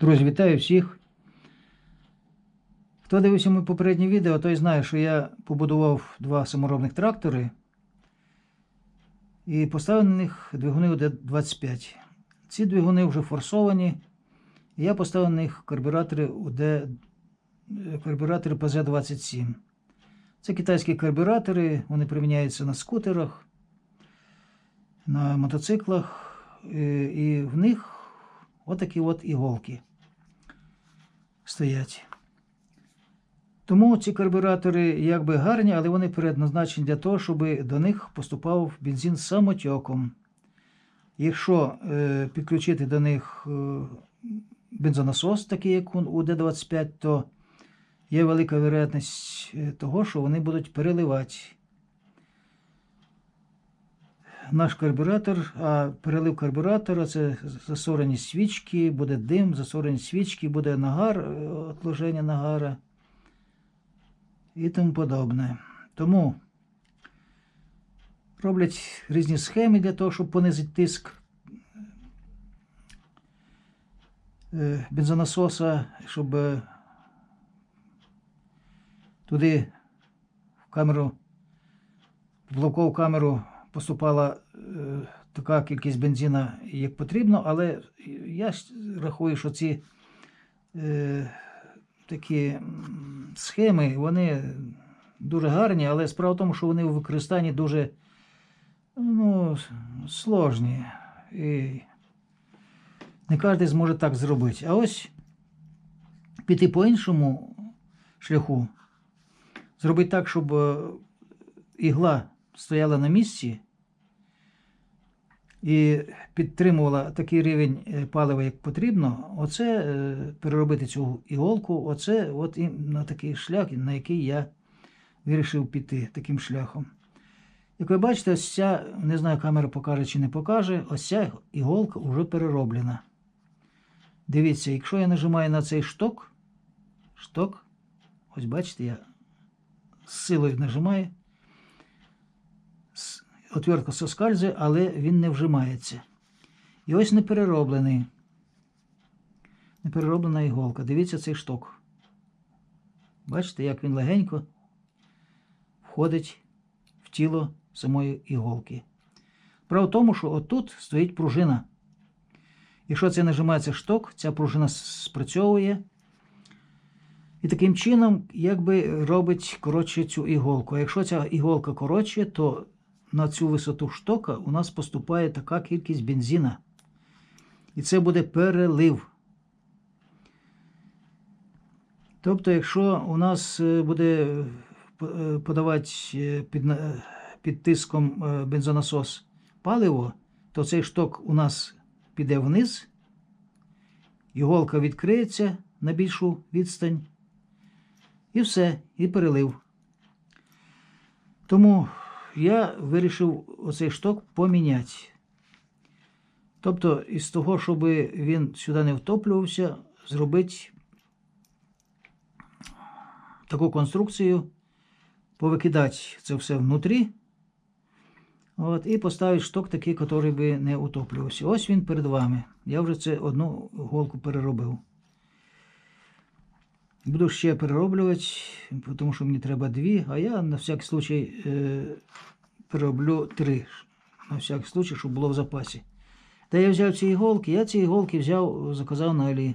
Друзі, вітаю всіх. Хто дивився моє попереднє відео, той знає, що я побудував два саморобних трактори і поставив на них двигуни УД-25. Ці двигуни вже форсовані. І я поставив на них карбюратори УД, карбюратори ПЗ-27. Це китайські карбюратори, вони приміняються на скутерах, на мотоциклах, е, і в них отакі от іголки стоять. Тому ці карбюратори якби гарні, але вони предназначені для того, щоб до них поступав бензин самотьоком. Якщо е, підключити до них е, бензонасос, такий як у Д-25, то є велика вероятність е, того, що вони будуть переливати наш карбюратор, а перелив карбюратора це засорені свічки, буде дим, засорені свічки, буде нагар, е, отложення нагара і тому подобне. Тому роблять різні схеми для того, щоб понизити тиск е, бензонасоса, щоб е, туди в камеру, в блокову камеру поступала е, така кількість бензина, як потрібно, але я рахую, що ці е, такі схеми, вони дуже гарні, але справа в тому, що вони у використанні дуже ну, сложні. І не кожен зможе так зробити. А ось піти по іншому шляху, зробити так, щоб е, ігла стояла на місці і підтримувала такий рівень е, палива, як потрібно, оце е, переробити цю іголку, оце от і на такий шлях, на який я вирішив піти таким шляхом. Як ви бачите, ось ця, не знаю, камера покаже чи не покаже, ось ця іголка вже перероблена. Дивіться, якщо я нажимаю на цей шток, шток, ось бачите, я з силою нажимаю, отвертка соскальзує, але він не вжимається. І ось неперероблений. Неперероблена іголка. Дивіться цей шток. Бачите, як він легенько входить в тіло самої іголки. Справа в тому, що отут стоїть пружина. Якщо це нажимається шток, ця пружина спрацьовує. І таким чином, якби робить коротше цю іголку. А якщо ця іголка коротше, то на цю висоту штока у нас поступає така кількість бензина. І це буде перелив. Тобто, якщо у нас е, буде е, е, подавати під, під тиском бензонасос паливо, то цей шток у нас піде вниз, іголка відкриється на більшу відстань. І все, і перелив. Тому я вирішив оцей шток поміняти. Тобто, із того, щоб він сюди не втоплювався, зробити таку конструкцію, повикидати це все внутрі. От, і поставити шток такий, який би не утоплювався. Ось він перед вами. Я вже це одну голку переробив. Буду ще перероблювати, тому що мені треба дві, а я на всякий случай е, перероблю три. На всякий случай, щоб було в запасі. Та я взяв ці іголки, я ці іголки взяв, заказав на Алі.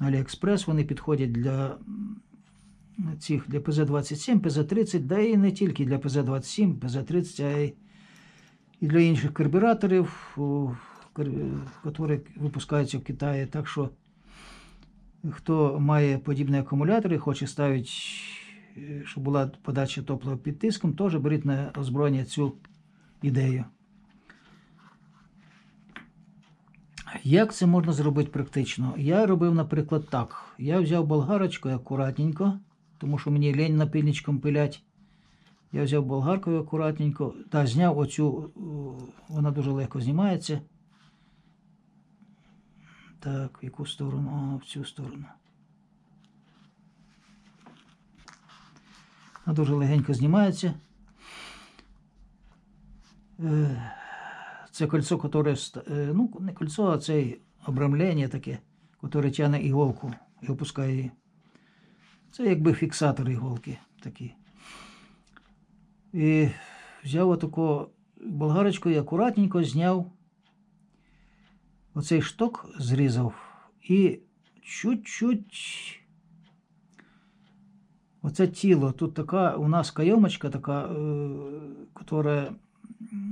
На Аліекспрес вони підходять для цих для ПЗ-27, ПЗ-30, да і не тільки для ПЗ-27, ПЗ-30, а й і для інших карбюраторів, які випускаються в Китаї. Так що Хто має подібні акумулятори, хоче ставити, е, щоб була подача топлива під тиском, теж беріть на озброєння цю ідею. Як це можна зробити практично? Я робив, наприклад, так. Я взяв болгарочкою акуратненько, тому що мені лень напильничком пилять. Я взяв болгаркою акуратненько та зняв оцю, вона дуже легко знімається. Так, в яку сторону? А, в цю сторону. Вона дуже легенько знімається. Е, Це кольцо, яке, е, ну, не кольцо, а цей обрамлення таке, яке тягне іголку і опускає її. Це якби фіксатор іголки такий. І взяв отаку болгарочку і акуратненько зняв оцей шток, зрізав і чуть-чуть. Оце тіло. Тут така у нас кайомочка, така, е, яка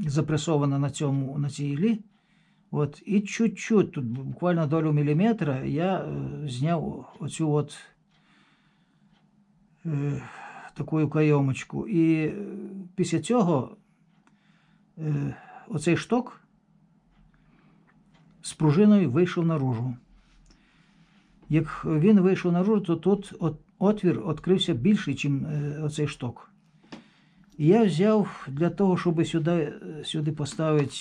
запресована на цьому, на цій іглі. От, і чуть-чуть, тут буквально долю міліметра, я е, зняв оцю от е, таку кайомочку. І е, після цього е, оцей шток з пружиною вийшов наружу. Як він вийшов наружу, то тут отвір відкрився більший, ніж е, оцей шток. І я взяв для того, щоб сюди, е, сюди поставити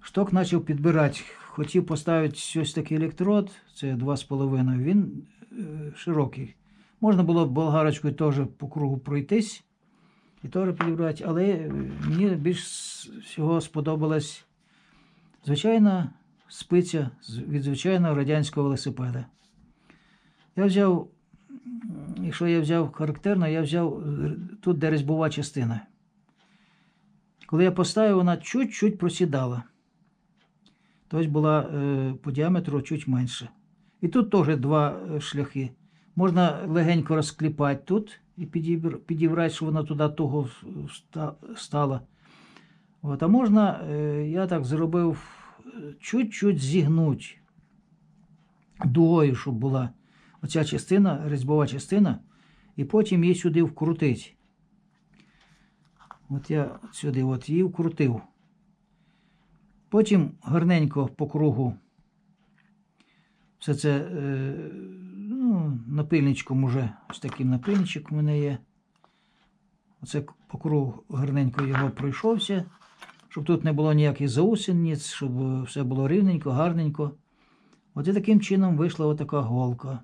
шток, почав підбирати. Хотів поставити ось такий електрод, це 2,5, він е, широкий. Можна було болгарочкою теж по кругу пройтись і теж підібрати, але мені більш всього сподобалась звичайна спиця від звичайного радянського велосипеда. Я взяв, якщо я взяв характерно, я взяв тут, де різьбова частина. Коли я поставив, вона чуть-чуть просідала. Тобто була е, по діаметру чуть менше. І тут теж два е, шляхи. Можна легенько розкліпати тут і підібрати, щоб вона туди того стала. От, а можна, е, я так зробив, е, чуть-чуть зігнуть дугою, щоб була оця частина, різьбова частина, і потім її сюди вкрутить. От я сюди от її вкрутив. Потім гарненько по кругу. Все це е, ну, напильничком уже, ось таким напильничок у мене є. Оце по кругу гарненько його пройшовся, щоб тут не було ніяких заусениць, щоб е, все було рівненько, гарненько. От і таким чином вийшла отака голка.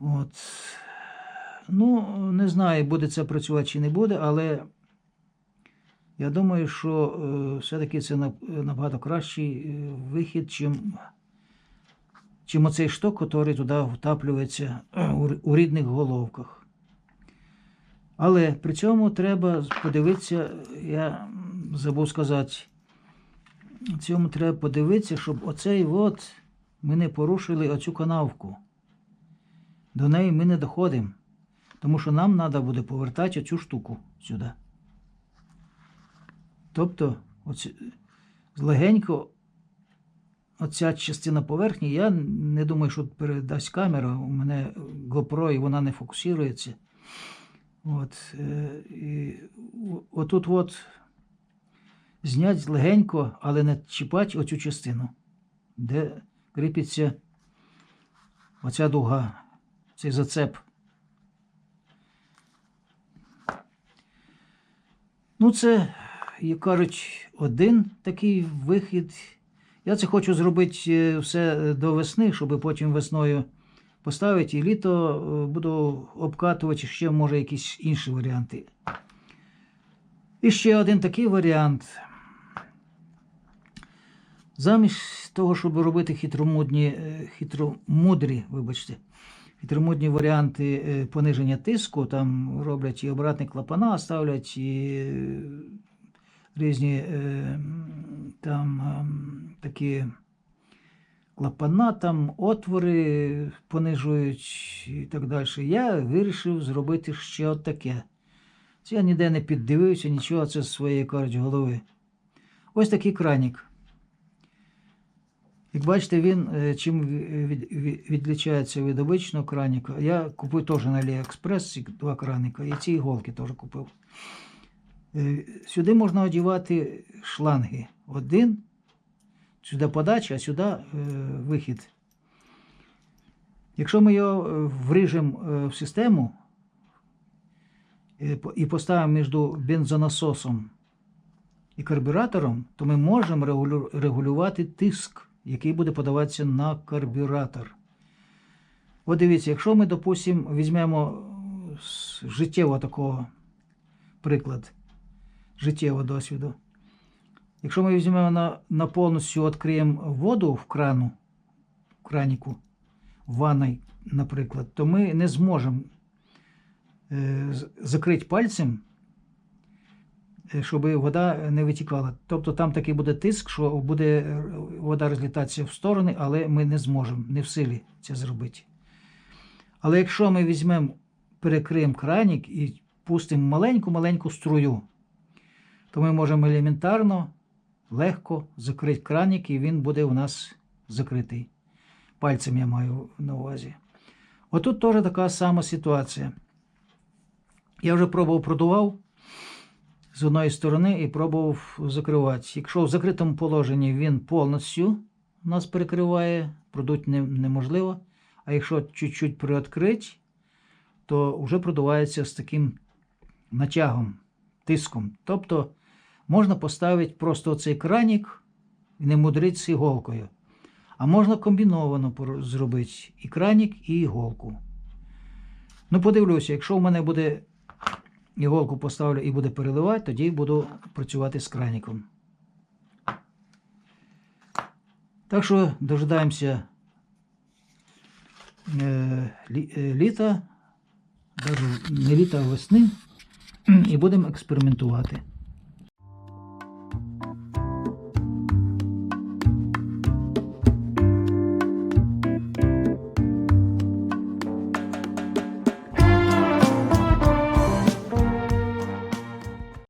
От. Ну, не знаю, буде це працювати чи не буде, але я думаю, що е, все-таки це набагато кращий е, вихід, чим, чим оцей шток, який туди втаплюється е, у рідних головках. Але при цьому треба подивитися, я забув сказати, цьому треба подивитися, щоб оцей от ми не порушили оцю канавку. До неї ми не доходимо. Тому що нам треба буде повертати оцю штуку сюди. Тобто, оці, легенько оця частина поверхні, я не думаю, що передасть камера. У мене GoPro і вона не фокусується. От, е, і отут от знять легенько, але не чіпати оцю частину, де кріпиться оця дуга, цей зацеп. Ну, це, як кажуть, один такий вихід. Я це хочу зробити е, все до весни, щоб потім весною поставити і літо е, буду обкатувати ще, може, якісь інші варіанти. І ще один такий варіант. Замість того, щоб робити хитромудні, е, хитромудрі, вибачте, хитромудні варіанти е, пониження тиску, там роблять і обратні клапана, ставлять і різні там ем, такі клапана, там отвори понижують і так далі. Я вирішив зробити ще от таке. Це я ніде не піддивився, нічого, це з своєї кажуть, голови. Ось такий кранік. Як бачите, він е, чим ві- від, від, відлічається від обичного краніка. Я купив теж на AliExpress два краника, і ці іголки теж купив. Е, Сюди можна одягати шланги. Один, сюди подача, а сюди е, вихід. Якщо ми його е, вріжемо е, в систему і поставимо між бензонасосом і карбюратором, то ми можемо регулювати тиск, який буде подаватися на карбюратор. От дивіться, якщо ми, допустимо, візьмемо з життєвого такого приклад, життєвого досвіду. Якщо ми візьмемо на, на повністю відкриємо воду в крану, в краніку, в ванной, наприклад, то ми не зможемо е, закрити пальцем, е, щоб вода не витікала. Тобто там такий буде тиск, що буде е, вода розлітатися в сторони, але ми не зможемо, не в силі це зробити. Але якщо ми візьмемо, перекриємо кранік і пустимо маленьку-маленьку струю, то ми можемо елементарно, легко закрити кранік, і він буде у нас закритий. Пальцем я маю на увазі. Отут теж така сама ситуація. Я вже пробував продував з одної сторони і пробував закривати. Якщо в закритому положенні він повністю нас перекриває, продуть неможливо. А якщо чуть-чуть приоткрити, то вже продувається з таким натягом, тиском. Тобто можна поставити просто цей кранік і не мудрити з іголкою. А можна комбіновано зробити і кранік, і іголку. Ну, подивлюся, якщо в мене буде іголку поставлю і буде переливати, тоді буду працювати з краніком. Так що дожидаємося е, е, літа, навіть не літа, а весни, і будемо експериментувати.